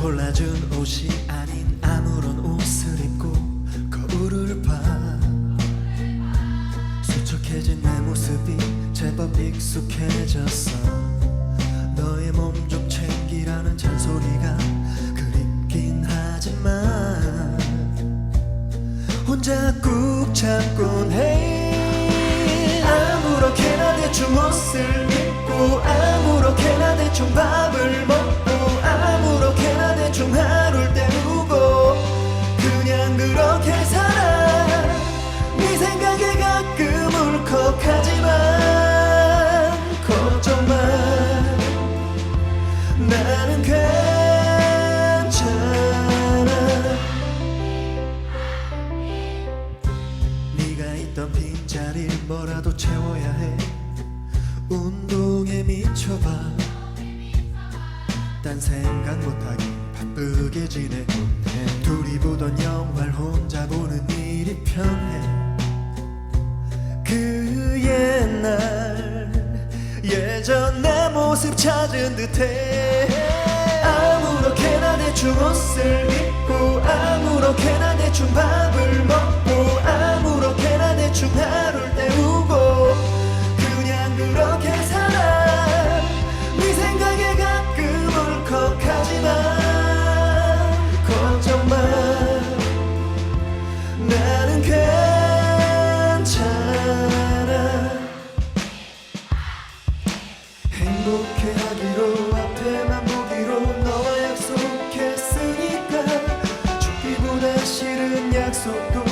골라준 옷이 아닌 아무런 옷을 입고 거울을 봐. 수척해진 내 모습이 제법 익숙해졌어. 너의 몸 좀 챙기라는 잔소리가 그립긴 하지만 혼자 꾹 참곤 해 아무렇게나 대충 옷을 입고 아무렇게나 대충 밥을 먹고 울컥하지만 걱정 마 나는 괜찮아. 생각 못하게 바쁘게 지내곤 해 둘이 보던 영화를 혼자 보는 모습 찾은 듯해. 아무렇게나 대충 옷을 so good.